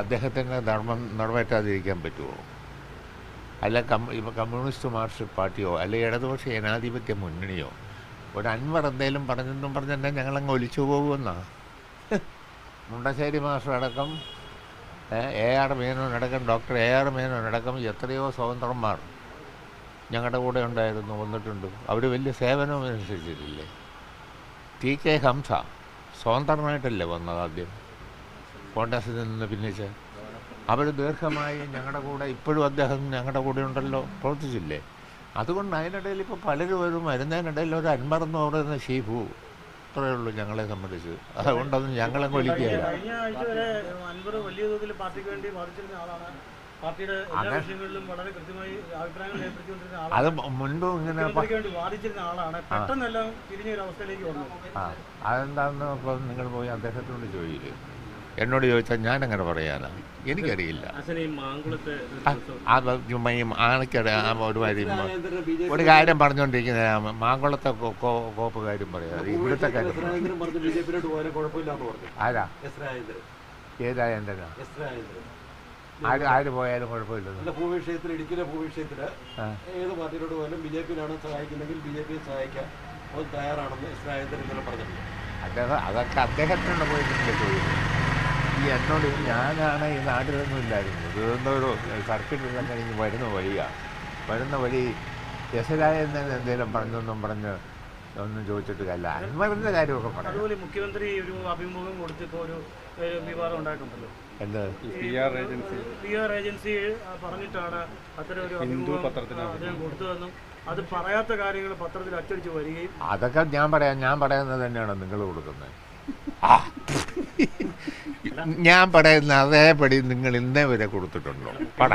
അദ്ദേഹത്തിന്റെ ധർമ്മം നിറവേറ്റാതിരിക്കാൻ പറ്റുമോ? അല്ല കമ്മ്യൂ ഇപ്പോൾ കമ്മ്യൂണിസ്റ്റ് മാർക്സിസ്റ്റ് പാർട്ടിയോ അല്ലെ ഇടതുപക്ഷ ജനാധിപത്യ മുന്നണിയോ? ഒരു അൻവർ എന്തെങ്കിലും പറഞ്ഞെന്നും പറഞ്ഞെന്നെ ഞങ്ങളങ്ങ് ഒലിച്ചു പോകുമെന്നാ? മുണ്ടശ്ശേരി മാസ്റ്റർ അടക്കം എ ആർ മേനോനടക്കം ഡോക്ടർ എ ആർ മേനോനടക്കം എത്രയോ സ്വതന്ത്രന്മാർ ഞങ്ങളുടെ കൂടെ ഉണ്ടായിരുന്നു വന്നിട്ടുണ്ട്. അവർ വലിയ സേവനവും അനുസരിച്ചിട്ടില്ലേ ടി കെ ഹംസ സ്വതന്ത്രമായിട്ടല്ലേ വന്നത് ആദ്യം? കോൺഗ്രസിൽ നിന്ന് ഭിന്നിച്ച് അവർ ദീർഘമായി ഞങ്ങളുടെ കൂടെ ഇപ്പോഴും അദ്ദേഹം ഞങ്ങളുടെ കൂടെ ഉണ്ടല്ലോ പ്രവർത്തിച്ചില്ലേ? അതുകൊണ്ട് അതിനിടയിൽ ഇപ്പോൾ പലരും ഒരു വരുന്നതിനിടയിൽ ഒരു അൻപറന്ന് പറയുന്ന ഷീഫു അത്രയേ ഉള്ളൂ ഞങ്ങളെ സംബന്ധിച്ച് അതുകൊണ്ടൊന്നും ഞങ്ങളെ വിളിക്കുകയില്ല അത്. മുൻപ് ഇങ്ങനെ അതെന്താണെന്ന് നിങ്ങൾ പോയി അദ്ദേഹത്തിനോട് ചോദിയില്ലേ എന്നോട് ചോദിച്ചാൽ ഞാൻ അങ്ങനെ പറയാനാ? എനിക്കറിയില്ല. ആണക്കട ഒരു കാര്യം ഒരു കാര്യം പറഞ്ഞുകൊണ്ടിരിക്കുന്ന മാങ്കുളത്തെ കോപ്പ് കാര്യം പറയാം ഇവിടുത്തെ കാര്യം ആരാ എസ് രാജേന്ദ്രൻ ഏതാ എന്റെ എസ് രാജേന്ദ്രൻ ആര്? ആര് പോയാലും കുഴപ്പമില്ല അല്ല ഭൂവിഷയത്തിൽ ഇടുക്കിയിലെ ഭൂവിഷയത്തിൽ ഏത് പാർട്ടിയിലോട്ട് പോയാലും ബി ജെ പിയിലാണ് സഹായിക്കുന്നെങ്കിൽ ബി ജെ പിയെ സഹായിക്കാൻ തയ്യാറാണെന്ന് ഇസ്രായേന്ദ്രൻ ഇന്നലെ പറഞ്ഞിട്ടുണ്ട്. അദ്ദേഹം അതൊക്കെ അദ്ദേഹത്തിനുള്ള പോയിട്ടുണ്ട് ചോദിക്കുന്നത് ചോദിക്കും. ഈ എന്നോട് ഈ ഞാനാണ് ഈ നാട്ടിലൊന്നും ഇല്ലായിരുന്നു. തിരുവനന്തപുരം സർക്കിട്ടെല്ലാം കഴിഞ്ഞ് വരുന്ന വഴിയാണ് വരുന്ന വഴി യശരായ എന്തെങ്കിലും പറഞ്ഞൊന്നും പറഞ്ഞ് ഒന്നും ചോദിച്ചിട്ട് അല്ല അൻവറിന്റെ കാര്യമൊക്കെ പറഞ്ഞു അതുപോലെ മുഖ്യമന്ത്രി ഒരു അഭിമുഖം കൊടുത്തിപ്പോൾ ഒരു വിവാദം ഉണ്ടായിട്ടുണ്ടല്ലോ. എന്ത്? P R agency. ആ, പറഞ്ഞിട്ടാണ് അത്തരം ഒരു അഭിമുഖം ആ, അദ്ദേഹം കൊടുത്തതെന്നും അത് പറയാത്ത കാര്യങ്ങൾ പത്രത്തിൽ അച്ചടിച്ച് വരികയും അതൊക്കെ ഞാൻ പറയാം. ഞാൻ പറയുന്നത് തന്നെയാണ് നിങ്ങൾ കൊടുക്കുന്നത്? ഞാൻ പറയുന്ന അതേപടി നിങ്ങൾ ഇന്നേ വരെ കൊടുത്തിട്ടുണ്ടോ? പട.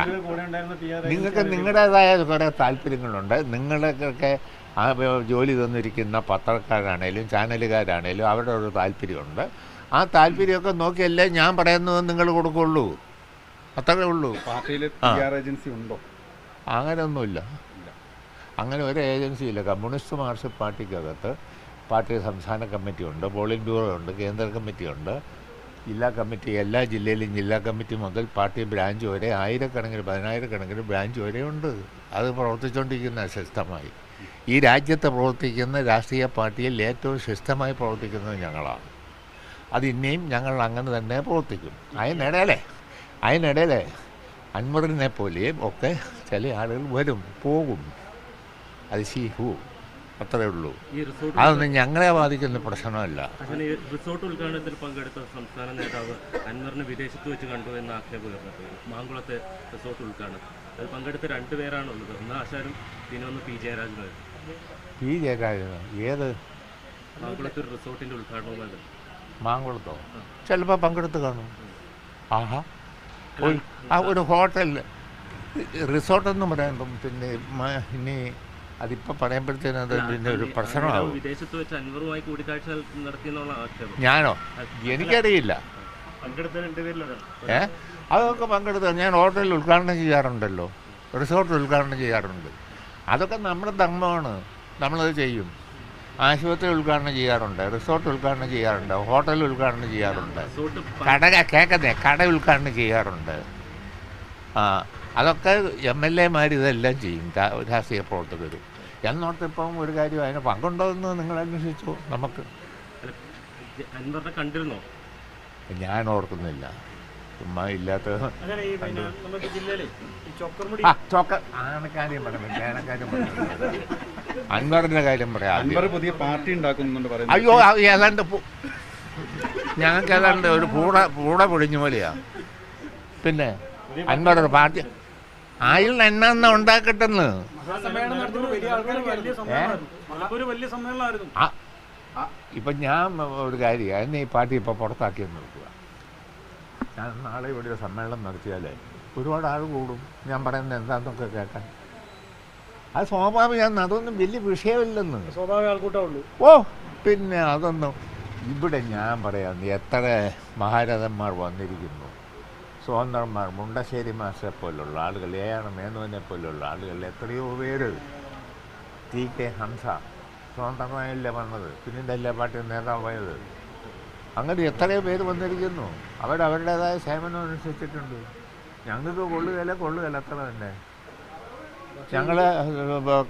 നിങ്ങൾക്ക് നിങ്ങളുടേതായ കുറേ താല്പര്യങ്ങളുണ്ട്. നിങ്ങളൊക്കെ ആ ജോലി തന്നിരിക്കുന്ന പത്രക്കാരാണേലും ചാനലുകാരാണേലും അവരുടെ ഒരു താല്പര്യമുണ്ട്. ആ താല്പര്യമൊക്കെ നോക്കിയല്ലേ ഞാൻ പറയുന്നത് നിങ്ങൾ കൊടുക്കുള്ളൂ. അത്രേ ഉള്ളൂ. ഏജൻസി ഉണ്ടോ? അങ്ങനെയൊന്നുമില്ല. അങ്ങനെ ഒരു ഏജൻസിയില്ല. കമ്മ്യൂണിസ്റ്റ് മാർക്സിസ്റ്റ് പാർട്ടിക്കകത്ത് പാർട്ടി സംസ്ഥാന കമ്മിറ്റിയുണ്ട് പോളിംഗ് ബ്യൂറോ ഉണ്ട് കേന്ദ്ര കമ്മിറ്റിയുണ്ട്. ജില്ലാ കമ്മിറ്റി എല്ലാ ജില്ലയിലും ജില്ലാ കമ്മിറ്റി മുതൽ പാർട്ടി ബ്രാഞ്ച് വരെ ആയിരക്കണക്കിന് പതിനായിരക്കണക്കിന് ബ്രാഞ്ച് വരെ ഉണ്ട്. അത് പ്രവർത്തിച്ചുകൊണ്ടിരിക്കുന്ന സിസ്റ്റമായി ഈ രാജ്യത്ത് പ്രവർത്തിക്കുന്ന രാഷ്ട്രീയ പാർട്ടിയിൽ ഏറ്റവും സിസ്റ്റമായി പ്രവർത്തിക്കുന്നത് ഞങ്ങളാണ്. അത് ഇനിയും ഞങ്ങൾ അങ്ങനെ തന്നെ പ്രവർത്തിക്കും. അതിനിടയിലെ അതിനിടയിലെ അൻവറിനെ പോലെയും ഒക്കെ ചില ആളുകൾ വരും പോകും. അത് ശീഹു അത്രേ ഉള്ളൂ. അതൊന്നും ഞങ്ങളെ ബാധിക്കുന്ന പ്രശ്നമല്ല. അങ്ങനെ ഈ റിസോർട്ട് ഉദ്ഘാടനത്തിൽ പങ്കെടുത്ത സംസ്ഥാന നേതാവ് അൻവറിനെ വിദേശത്ത് വെച്ച് കണ്ടു എന്ന ആക്ഷേപം ഉയർന്നിട്ടുണ്ട്. മാങ്കുളത്തെ റിസോർട്ട് ഉദ്ഘാടനം. അത് പങ്കെടുത്ത രണ്ടുപേരാണുള്ളത് ഒന്ന് ആശാരും പിന്നെ ഒന്ന് പി ജയരാജനും പി ജയരാജന്? ഏത്? മാങ്കുളത്തെ ഒരു റിസോർട്ടിന്റെ ഉദ്ഘാടനവുമായി ബന്ധപ്പെട്ട്. മാങ്കുളത്തോ? ചിലപ്പോൾ പങ്കെടുത്ത് കാണും. ആഹാ. ഒരു ആ ഒരു ഹോട്ടൽ റിസോർട്ടെന്ന് പറയുമ്പം പിന്നെ ഇനി അതിപ്പോൾ പറയുമ്പോഴത്തേനും അത് പിന്നെ ഒരു പ്രശ്നമാകും വിദേശത്ത് വെച്ച് അൻവറുമായി കൂടിക്കാഴ്ച നടത്തിയെന്നുള്ള ആക്ഷേപം. ഞാനോ? എനിക്കറിയില്ല. ഏ? അതൊക്കെ പങ്കെടുത്ത ഞാൻ ഹോട്ടലിൽ ഉദ്ഘാടനം ചെയ്യാറുണ്ടല്ലോ. റിസോർട്ട് ഉദ്ഘാടനം ചെയ്യാറുണ്ട്. അതൊക്കെ നമ്മുടെ ധർമ്മമാണ്. നമ്മളത് ചെയ്യും. ആശുപത്രി ഉദ്ഘാടനം ചെയ്യാറുണ്ട്. റിസോർട്ട് ഉദ്ഘാടനം ചെയ്യാറുണ്ട്. ഹോട്ടൽ ഉദ്ഘാടനം ചെയ്യാറുണ്ട്. കട കേൾക്കുന്നേ? കട ഉദ്ഘാടനം ചെയ്യാറുണ്ട്. ആ അതൊക്കെ എം എൽ എമാർ ഇതെല്ലാം ചെയ്യും. രാ- രാഷ്ട്രീയ പ്രവർത്തകർ എന്നോർത്ത് ഇപ്പം ഒരു കാര്യം അതിന് പങ്കുണ്ടോ എന്ന് നിങ്ങൾ അന്വേഷിച്ചു നമുക്ക് കണ്ടിരുന്നോ? ഞാൻ ഓർക്കുന്നില്ല ചുമ്മാ ഇല്ലാത്ത ആനക്കാര്യം പറഞ്ഞു അൻവറിന്റെ കാര്യം പറയാം. പുതിയ പാർട്ടി ഉണ്ടാക്കുന്നുണ്ട് അയ്യോ ഏതാണ്ട് ഞങ്ങൾക്ക് ഏതാണ്ട് ഒരു പൂട പൂട പൊടിഞ്ഞ പോലെയാ. പിന്നെ അൻവറുടെ പാർട്ടി ആയിൽ എണ്ണ ഉണ്ടാക്കട്ടെന്ന്? ഇപ്പം ഞാൻ ഒരു കാര്യം എന്നെ ഈ പാർട്ടി ഇപ്പോൾ പുറത്താക്കിയെന്ന് നോക്കുക ഞാൻ നാളെ ഇവിടെ ഒരു സമ്മേളനം നടത്തിയാലേ ഒരുപാട് ആൾ കൂടും. ഞാൻ പറയുന്നത് എന്താണെന്നൊക്കെ കേൾക്കാൻ. അത് സ്വാഭാവികമാണ് അതൊന്നും വലിയ വിഷയമില്ലെന്ന്. സ്വാഭാവിക ഓ പിന്നെ അതൊന്നും ഇവിടെ ഞാൻ പറയാം എത്ര മഹാരഥന്മാർ വന്നിരിക്കുന്നു. സ്വതന്ത്രന്മാർ മുണ്ടശ്ശേരി മാസ്റ്ററെ പോലുള്ള ആളുകൾ എ ആർ പോലുള്ള ആളുകൾ എത്രയോ പേര് ടി കെ ഹംസ സ്വതന്ത്രമായല്ലേ വന്നത്? പിന്നീടല്ലേ പാർട്ടി നേതാവായത് അങ്ങനെ എത്രയോ പേര് വന്നിരിക്കുന്നു. അവർ അവരുടേതായ സേവനം അനുസരിച്ചിട്ടുണ്ട് ഞങ്ങൾക്ക് കൊള്ളുകയില്ല കൊള്ളുകയില്ല അത്ര തന്നെ. ഞങ്ങൾ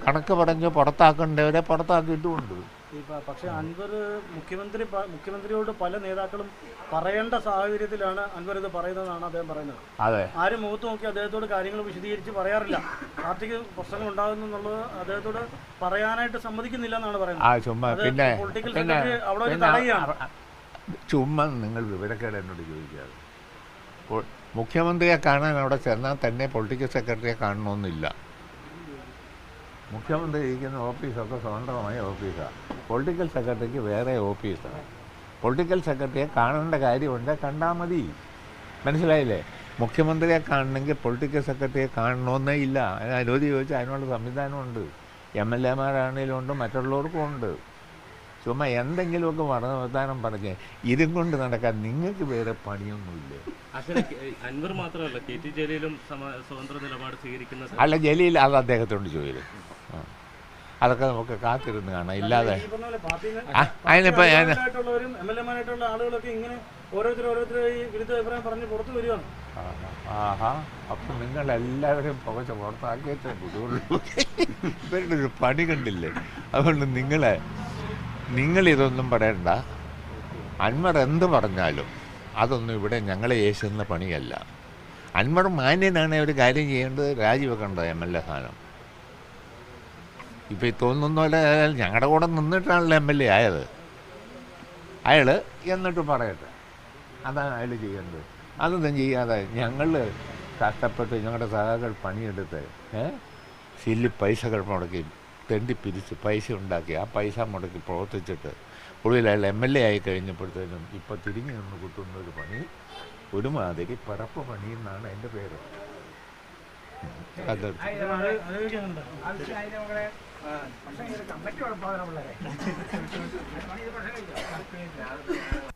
കണക്ക് പറഞ്ഞ് പുറത്താക്കേണ്ടവരെ പുറത്താക്കിയിട്ടുമുണ്ട് ഈ പ- പക്ഷേ അൻവർ മുഖ്യമന്ത്രി മുഖ്യമന്ത്രിയോട് പല നേതാക്കളും പറയേണ്ട സാഹചര്യത്തിലാണ് അൻവർ ഇത് പറയുന്നതെന്നാണ് അദ്ദേഹം പറയുന്നത്. അതെ. ആരും മുഖത്ത് നോക്കി അദ്ദേഹത്തോട് കാര്യങ്ങൾ വിശദീകരിച്ച് പറയാറില്ല. പാർട്ടിക്ക് പ്രശ്നങ്ങൾ ഉണ്ടാകുന്നു എന്നുള്ളത് അദ്ദേഹത്തോട് പറയാനായിട്ട് സമ്മതിക്കുന്നില്ല എന്നാണ് പറയുന്നത് ചുമ്മാ പിന്നെ പൊളിറ്റിക്കൽ സെക്രട്ടറി അവിടെ ഒരു ചുമ്മാ നിങ്ങൾ വിവരക്കേട് എന്നോട് ചോദിക്കാതെ. മുഖ്യമന്ത്രിയെ കാണാൻ അവിടെ ചെന്നാൽ തന്നെ പൊളിറ്റിക്കൽ സെക്രട്ടറിയെ കാണണമെന്നില്ല. മുഖ്യമന്ത്രി ഇരിക്കുന്ന ഓഫീസൊക്കെ സ്വതന്ത്രമായ ഓഫീസാണ്. പൊളിറ്റിക്കൽ സെക്രട്ടറിക്ക് വേറെ ഓഫീസാണ്. പൊളിറ്റിക്കൽ സെക്രട്ടറിയെ കാണേണ്ട കാര്യമുണ്ട് കണ്ടാൽ മതി. മനസ്സിലായില്ലേ? മുഖ്യമന്ത്രിയെ കാണണമെങ്കിൽ പൊളിറ്റിക്കൽ സെക്രട്ടറിയെ കാണണമെന്നേ ഇല്ല. അനുമതി ചോദിച്ചാൽ അതിനുള്ള സംവിധാനമുണ്ട്. എം എൽ എമാരാണെങ്കിലും ഉണ്ട് മറ്റുള്ളവർക്കും ഉണ്ട്. ചുമ്മാ എന്തെങ്കിലുമൊക്കെ വർത്തമാനം പറഞ്ഞ് ഇതും കൊണ്ട് നടക്കാൻ നിങ്ങൾക്ക് വേറെ പണിയൊന്നുമില്ല. അൻവർ മാത്രമല്ല കെ ടി ജലീലും സ്വതന്ത്ര നിലപാട് സ്വീകരിക്കുന്ന അല്ല ജലീൽ അത് അദ്ദേഹത്തോട് ചോദിക്കും. അതൊക്കെ നമുക്ക് കാത്തിരുന്ന് കാണാം. ഇല്ലാതെ അതിനിപ്പോ ഞാൻ ആഹാ. അപ്പം നിങ്ങൾ എല്ലാവരും പുറത്താക്കിയിട്ടേ പുറത്താക്കിയേ ഇവരുടെ ഒരു പണി കണ്ടില്ലേ? അതുകൊണ്ട് നിങ്ങളെ നിങ്ങളിതൊന്നും പറയണ്ട. അൻവർ എന്ത് പറഞ്ഞാലും അതൊന്നും ഇവിടെ ഞങ്ങളെ ഏശുന്ന പണിയല്ല. അൻവർ മാന്യനാണ് ഒരു കാര്യം ചെയ്യേണ്ടത്. രാജിവെക്കേണ്ടത് എം എൽ എ സ്ഥാനം? ഇപ്പം ഈ തോന്നുന്ന പോലെ ഞങ്ങളുടെ കൂടെ നിന്നിട്ടാണല്ലോ എം എൽ എ ആയത്. അയാൾ എന്നിട്ട് പറയട്ടെ. അതാണ് അയാൾ ചെയ്യേണ്ടത്. അതൊന്നും ചെയ്യാതെ ഞങ്ങൾ കഷ്ടപ്പെട്ട് ഞങ്ങളുടെ സഹാക്കൾ പണിയെടുത്ത് ഏഹ് സില്ലി പൈസകൾ മുടക്കി തെണ്ടി പിരിച്ച് പൈസ ഉണ്ടാക്കി ആ പൈസ മുടക്കി പ്രവർത്തിച്ചിട്ട് ഒടുവിൽ അയാൾ എം എൽ എ ആയി കഴിഞ്ഞപ്പോഴത്തേനും ഇപ്പോൾ തിരിഞ്ഞു നിന്ന് കുത്തുന്ന ഒരു പണി ഒരുമാതിരി പറപ്പ് പണി എന്നാണ് എന്റെ പേര്. അത്. കമ്മിറ്റി